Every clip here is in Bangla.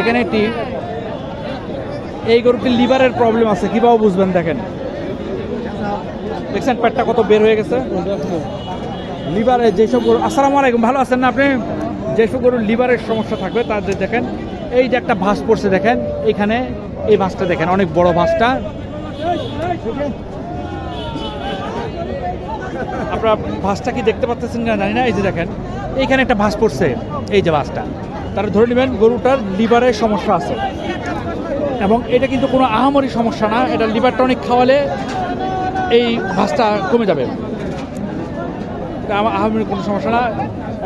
এখানে একটি, এই গরুটির লিভারের প্রবলেম আছে, কীভাবে বুঝবেন দেখেন? দেখছেন পেটটা কত বের হয়ে গেছে? লিভারে যেসব গরু আসসালামু আলাইকুম, ভালো আছেন না আপনি? যেসব গরুর লিভারের সমস্যা থাকবে, তাদের দেখেন, এই যে একটা ভাঁজ পড়ছে দেখেন, এখানে এই ভাঁজটা দেখেন, অনেক বড় ভাঁজটা। আপনারা ভাঁজটা কি দেখতে পাচ্ছেন না জানি না, এই যে দেখেন এইখানে একটা ভাঁজ পড়ছে, এই যে ভাঁজটা। তারা ধরে নেবেন গরুটার লিভারের সমস্যা আছে। এবং এটা কিন্তু কোনো আহামরি সমস্যা না, এটা লিভার টনিক খাওয়ালে এই ভাঁজটা কমে যাবে। আমার আহামরি কোনো সমস্যা না।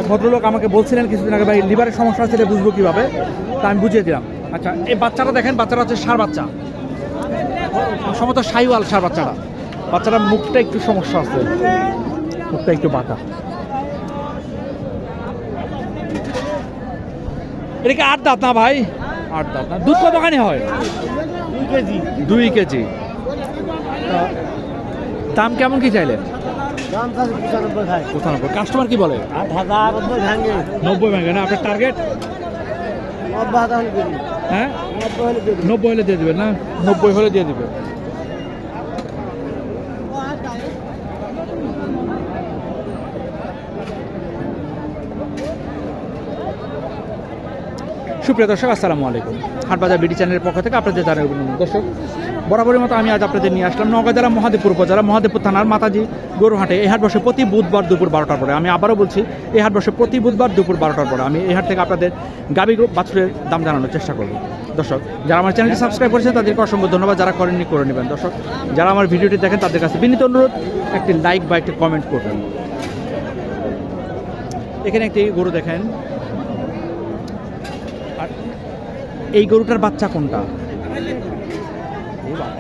ভদ্রলোক আমাকে বলছিলেন কিছুদিন আগে, ভাই লিভারের সমস্যা আছে এটা বুঝব কীভাবে? তা আমি বুঝিয়ে দিলাম। আচ্ছা এই বাচ্চাটা দেখেন, বাচ্চাটা হচ্ছে সার বাচ্চা। সম্ভবত সাইওয়াল সার বাচ্চাটা। বাচ্চাটার মুখটা একটু সমস্যা আছে, মুখটা একটু বাঁকা। এটা কি আট দাঁত না ভাই? আট দাঁত না। দুধ কতখানি হয়? দুই কেজি। দুই কেজি। দাম কেমন কি চাইলেন? পঁচানব্বই কাস্টমার কি বলে? আট হাজার নব্বই ভাঙে না আপনার টার্গেট হ্যাঁ? নব্বই হলে নব্বই হলে দিয়ে দেবেন না? নব্বই হলে দিয়ে দেবে সুপ্রিয় দর্শক, আসসালামু আলাইকুম। হাটবাজার বিডি চ্যানেলের পক্ষ থেকে আপনাদের জানাই অভিনন্দন। দর্শক, বরাবরের মতো আমি আজ আপনাদের নিয়ে আসলাম নওগাঁ জেলা মহাদেবপুর উপজেলা মহাদেবপুর থানার মাতাজি গরুহাটে। এই হাট বসে প্রতি বুধবার দুপুর বারোটার পরে। আমি আবারও বলছি, এই হাট বসে প্রতি বুধবার দুপুর বারোটার পরে। আমি এই হাট থেকে আপনাদের গাবি বাছুরের দাম জানানোর চেষ্টা করব। দর্শক, যারা আমার চ্যানেলটি সাবস্ক্রাইব করেছেন, তাদেরকে অসংখ্য ধন্যবাদ। যারা করেননি, করে নেবেন। দর্শক, যারা আমার ভিডিওটি দেখেন, তাদের কাছে বিনীত অনুরোধ, একটি লাইক বা একটি কমেন্ট করবেন। এখানে একটি গরু দেখেন আর এই গরুটার বাচ্চা কোনটা?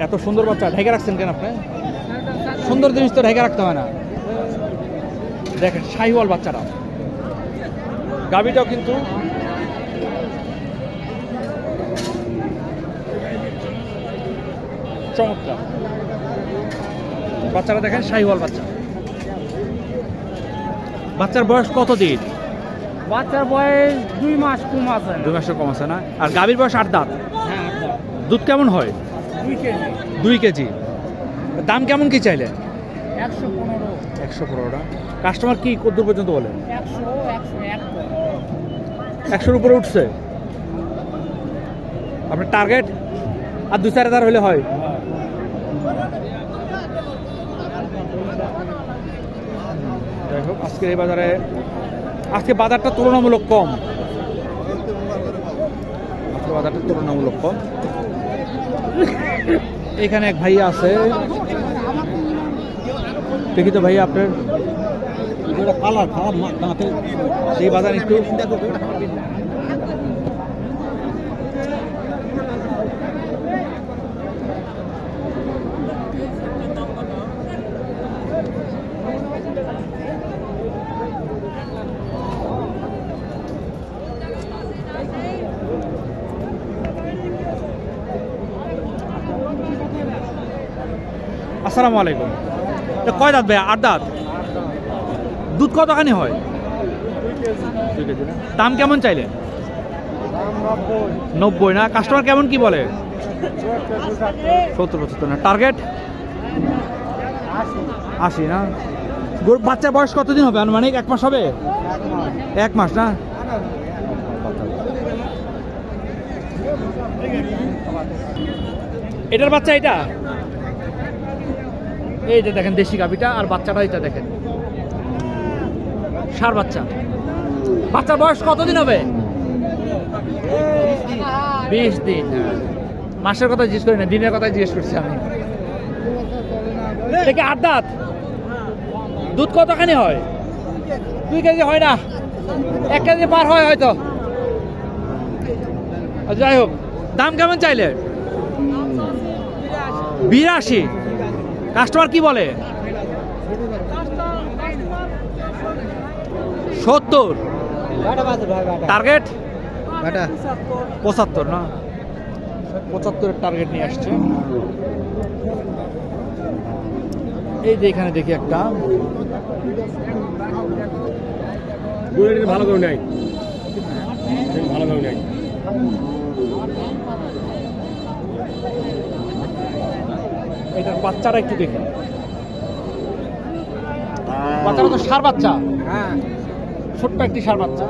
এত সুন্দর বাচ্চা, ঢেকে রাখছেন কেন আপনি? সুন্দর জিনিস তো ঢেকে রাখতে হয় না। দেখেন, শাহিওয়াল বাচ্চারা গাবিটাও কিন্তু চমৎকার। বাচ্চারা দেখেন, শাহিওয়াল বাচ্চা। বাচ্চার বয়স কত দিন? বাচ্চার বয়স দুই মাস কম আছে দুই মাসের কম আছে না? আর গাভীর বয়স আট দাঁত? হ্যাঁ দুধ কেমন হয়? দুই কেজি। দাম কেমন কি চাইলে? একশো পনেরো। একশো পনেরোটা। কাস্টমার কি কত দূর পর্যন্ত বলে? একশো একশো এক। একশোর উপরে উঠছে? আপনার টার্গেট আর দু চার হাজার হলে হয়? যাই হোক আজকের এই বাজারে আজকে বাজারটা তুলনামূলক কম। আজকে বাজারটা তুলনামূলক কম। এখানে এক ভাইয়া আছে। দেখি তো ভাইয়া আপনার। কালার খারাপ সেই বাজার একটু আসসালামু আলাইকুম। কয় দাঁত ভাই? আট দাঁত? দুধ কতখানি হয়? দাম কেমন চাইলে? নব্বই না? কাস্টমার কেমন কি বলে? সত্তর, পঁচাত্তর না? টার্গেট আশি না? গরু বাচ্চার বয়স কতদিন হবে? আনুমানিক এক মাস হবে? এক মাস না? এটার বাচ্চা এটা? এই যে দেখেন দেশি গাভিটা আর বাচ্চাটা এটা দেখেন। সার বাচ্চা। বাচ্চার বয়স কতদিন হবে? বিশ দিন হ্যাঁ। মাসের কথা জিজ্ঞেস করি না, দিনের কথা জিজ্ঞেস করছি আমি। কি আট দুধ কতখানি হয়? দুই কেজি হয় না। এক কেজি পার হয় হয়তো। যাই হোক, দাম কেমন চাইলে? বিরাশি। কাস্টমার কি বলে? সত্তর। টার্গেট পঁচাত্তর না? পঁচাত্তরের টার্গেট নিয়ে আসছে। এই যে এখানে দেখি একটা। ভালো করে নাই ভালোভাবে নেই এটার বাচ্চারা একটু দেখি বাচ্চারা তো সার বাচ্চা। হ্যাঁ। ছোট্ট একটি সার বাচ্চা।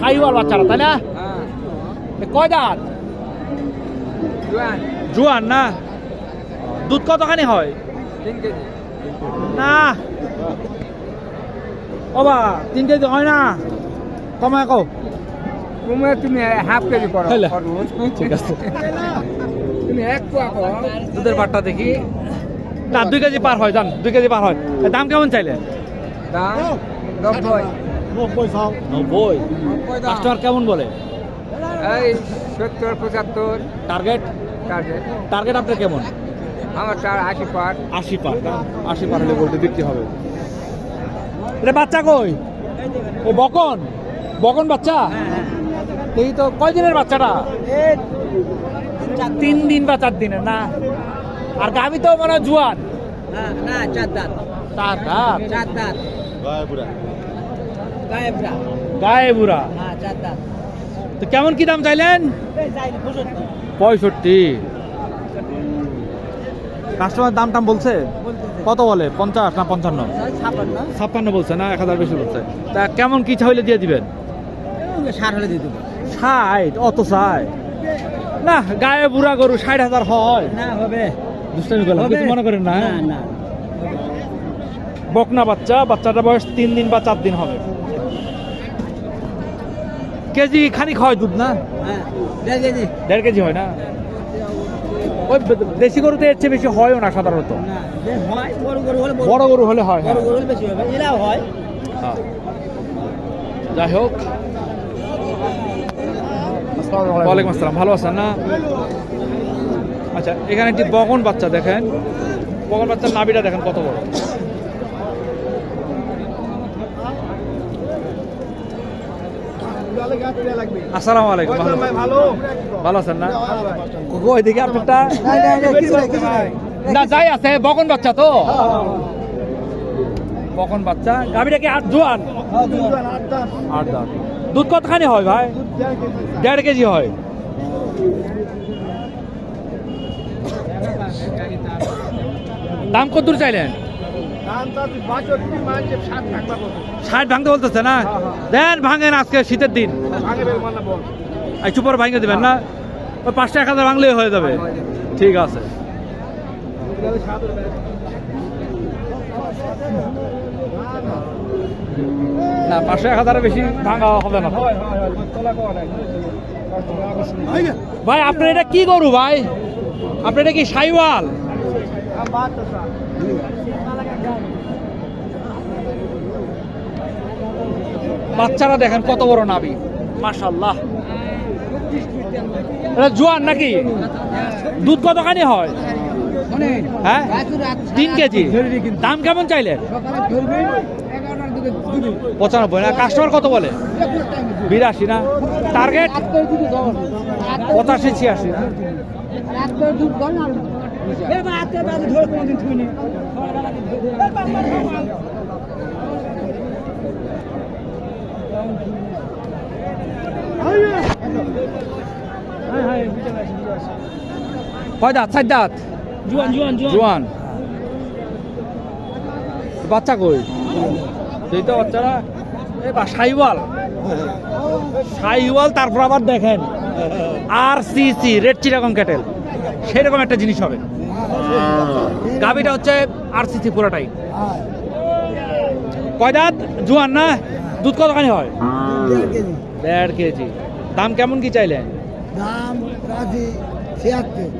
সাইওয়াল বাচ্চারা তাই না? হ্যাঁ। কয় দাঁত? জোয়ান। জুয়ান না? দুধ কতখানি হয়? না। ও বা তিন কেজি হয় না? কমায় কো তুমি হাফ কেজি করো ঠিক আছে। দুধের বাটটা দেখি। না দুই কেজি পার হয় জান দুই কেজি পার হয়। দাম কেমন চাইলে? দাম নব্বই। নব্বই কাস্টমার কেমন বলে? এই সত্তর পঁচাত্তর। টার্গেট টার্গেট টার্গেট আপনার কেমন? আমার তার আশি পার। আশি পার আশি পার হলে বলতে বিক্রি হবে। এটা বাচ্চা কই? ও বকন? বকন বাচ্চা? এই তো কয় দিনের বাচ্চাটা তিন দিন বা চার দিনের না। আর গাবি তো মানে জুয়ান না চার দাঁত। চার দাঁত? চার দাঁত। গায়ে বুড়া হ্যাঁ তো কেমন কি দাম চাইলেন? পঁয়ষট্টি। কাস্টমার দাম টাম বলছে? কত বলে? পঞ্চাশ না পঞ্চান্ন? ছাপ্পান্ন। বলছে না এক হাজার বেশি বলছে। তা কেমন কি চাইলে দিয়ে দিবেন? সার হলে দিয়ে দেবো। ষাট অত চাই না গায়ে বুড়া গরু ষাট হাজার হয়। না হবে। দুষ্টামি করলাম। কিছু মনে করেন না হ্যাঁ? না বকনা বাচ্চা বাচ্চাটা বয়স তিন দিন বা চার দিন হবে। কেজি খানিক হয় দুধ না? হ্যাঁ দেড় কেজি। দেড় কেজি হয় না? ওই দেশি গরুতে এর চেয়ে বেশি হয়ও না সাধারণত। বড় গরু হলে হয়। হ্যাঁ। যাই হোক ওয়ালাইকুম আসসালাম ভালো আছেন না? আচ্ছা এখানে একটি বগন বাচ্চা দেখেন। বগন বাচ্চার নাভিটা দেখেন কত বড়। আসসালামু আলাইকুম ভালো ভালো আছেন না? আপনারটা না যাই আছে বগন বাচ্চা তো। বগন বাচ্চা কি আট জোয়ান? আট দাঁত। দুধ কতখানি হয় ভাই? দেড় কেজি হয়। দাম কত দূর চাইলেন? ষাট ভাঙতে বলতেছে না? দেন ভাঙেন আজকে শীতের দিন। একটু ভাঙে দেবেন না? ওই পাঁচটা এক হাজার ভাঙলেই হয়ে যাবে। ঠিক আছে। না পাঁচশো এক হাজারের বেশি ভাঙা হবে না ভাই আপনার এটা কি গরু ভাই? আপনার এটা কি সাইওয়াল? বাচ্চারা দেখেন কত বড় নাবি। মাশাল্লাহ এটা জোয়ান নাকি? দুধ কতখানি হয়? হ্যাঁ? তিন কেজি। দাম কেমন চাইলেন? পঁচানব্বই না? কাস্টমার কত বলে? বিরাশি না? টার্গেট পঁচাশি ছিয়াশি না? কয় দাঁত? চার দাঁত? জুয়ান জুয়ান। জোয়ান। বাচ্চা কই? সেই বাচ্চারা সাইওয়াল সাইওয়াল তারপর আবার দেখেন R C C red Chittagong cattle সেরকম একটা জিনিস হবে। গাবিটা হচ্ছে আর সি সি পুরোটাই। কয় দাঁত? জোয়ান না? দুধ কতখানি হয়? দেড় কেজি। দাম কেমন কি চাইলেন? দাম রাজি ছিয়াত্তর।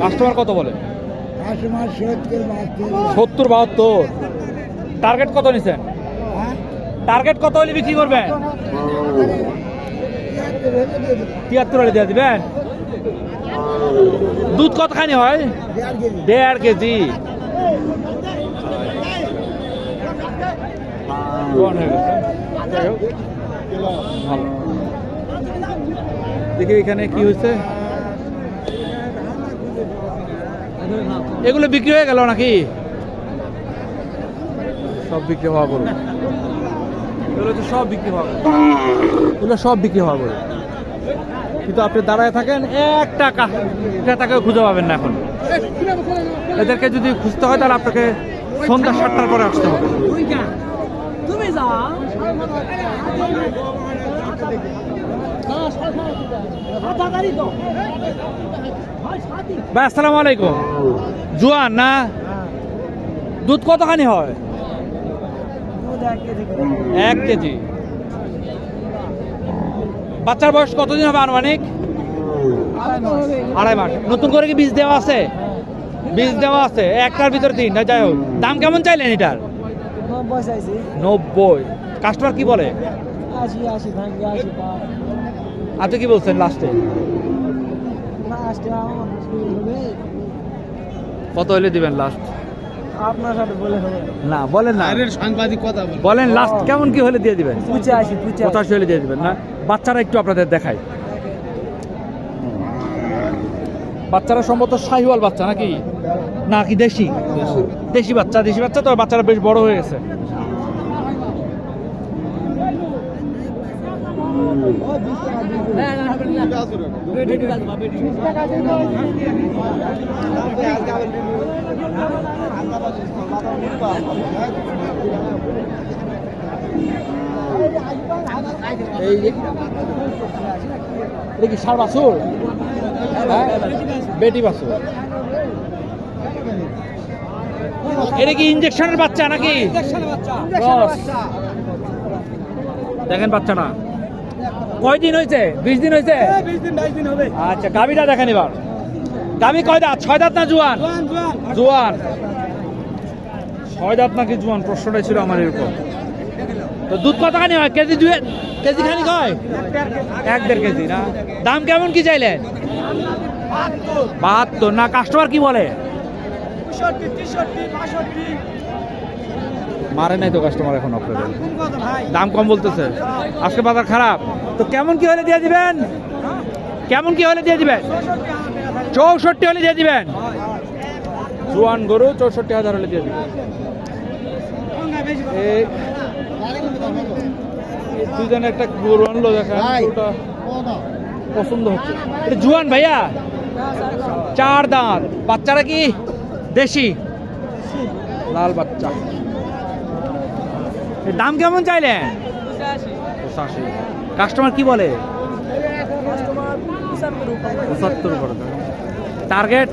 কাস্টমার কত বলে? কাস্টমার সত্তর বাহাত্তর। সত্তর বাহাত্তর। টার্গেট কত নিছেন? টার্গেট কত হলে বিক্রি করবেন? তিয়াত্তর হলে দিয়ে দিবেন। দুধ কতখানি হয়? দেড় কেজি। দেখি এখানে কি হয়েছে। এগুলো বিক্রি হয়ে গেল নাকি? সব বিক্রি হওয়া করুন এগুলো তো সব বিক্রি হবে এগুলো সব বিক্রি বলে কিন্তু আপনি দাঁড়ায় থাকেন, এক টাকা। ক্রেতাকেও খুঁজে পাবেন না এখন। এদেরকে যদি খুঁজতে হয়, তাহলে আপনাকে সন্ধ্যা সাতটার পরে আসতে হবে। ভাই, আসসালামু আলাইকুম। জুয়ান না? দুধ কতখানি হয়? এক কেজি বাচ্চার বয়স কতদিন হবে আনুমানিক? আড়াই মাস। নতুন করে কি বীজ দেওয়া আছে? বীজ দেওয়া আছে। একটার ভিতরে তিন না যাই হোক। দাম কেমন চাইলেন এটার? নব্বই কাস্টমার কি বলে? আপনি কি বলছেন লাস্টে? কত হলে দিবেন লাস্ট? আপনার সাথে বলে না বলেন না। সাংবাদিক কথা বলেন লাস্ট কেমন কি হলে দিয়ে দিবেন? পুচে আসি পুচে পঁচাশি হলে দিয়ে দিবেন না? বাচ্চারা একটু আপনাদের দেখাই। বাচ্চারা সম্ভবত শাহিওয়াল বাচ্চা নাকি? নাকি দেশি? দেশি। বাচ্চা দেশি বাচ্চা তো বাচ্চারা বেশ বড় হয়ে গেছে। এই কি সার বাছুর? হ্যাঁ? বেটি বাছুর। এটা কি ইঞ্জেকশনের বাচ্চা নাকি? দেখেন বাচ্চাটা। কয় দিন হয়েছে? বিশ দিন হয়েছে আচ্ছা গাবিটা দেখেন এবার। গাবি কয় দাঁত? ছয় দাঁত না জুয়ান? জুয়ান ছয় দাঁত নাকি জুয়ান? প্রশ্নটাই ছিল আমার এরকম। তো দুধ কতখানি হয়? কেজি দুই কেজি খানি হয় এক দেড় কেজি না? দাম কেমন কি চাইলেন বাহাত্তর। না কাস্টমার কি বলে? মারে নাই তো কাস্টমার এখন আপনাদের? দাম কম বলতেছে। আজকে বাজার খারাপ। তো কেমন কি হলে দিয়ে দিবেন? কেমন কি হলে দিয়ে দিবেন? চৌষট্টি হলে দিয়ে দিবেন। জুয়ান গরু চৌষট্টি হাজার হলে দিয়ে দিবেন। দুজনে একটা গরু আনলো দেখেন পছন্দ হচ্ছে। এটা জুয়ান ভাইয়া? চার দাঁত। বাচ্চারা কি? দেশি? লাল বাচ্চা। দাম কেমন চাইলেন? কাস্টমার কি বলে? পঁচাত্তর করে টার্গেট?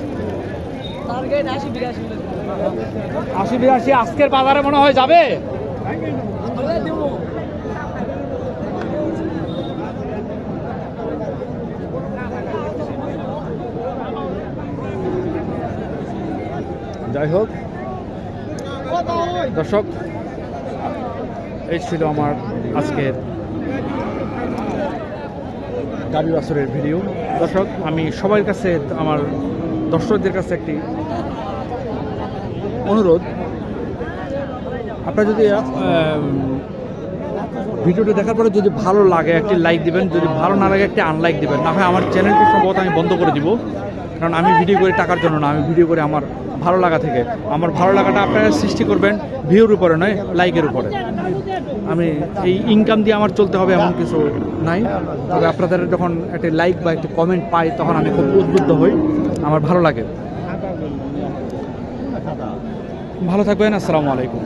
টার্গেট আশি বিরাশি আশি বিরাশি আজকের বাজারে মনে হয় যাবে? যাই হোক দর্শক এই ছিল আমার আজকের গাবি বাসরের ভিডিও। দর্শক, আমি সবার কাছে, আমার দর্শকদের কাছে একটি অনুরোধ। আপনারা যদি ভিডিওটি দেখার পরে যদি ভালো লাগে, একটি লাইক দিবেন। যদি ভালো না লাগে, একটি আনলাইক দিবেন। না হয় আমার চ্যানেলটি সম্ভবত আমি বন্ধ করে দিব। কারণ আমি ভিডিও করি টাকার জন্য না, আমি ভিডিও করে আমার ভালো লাগা থেকে। আমার ভালো লাগাটা আপনারা সৃষ্টি করবেন ভিউর উপরে নয়, লাইকের উপরে। আমি এই ইনকাম দিয়ে আমার চলতে হবে এমন কিছু নাই। তবে আপনাদের যখন একটা লাইক বা একটা কমেন্ট পাই, তখন আমি খুব উদ্বুদ্ধ হই। আমার ভালো লাগে। ভালো থাকবেন, আসসালামু আলাইকুম।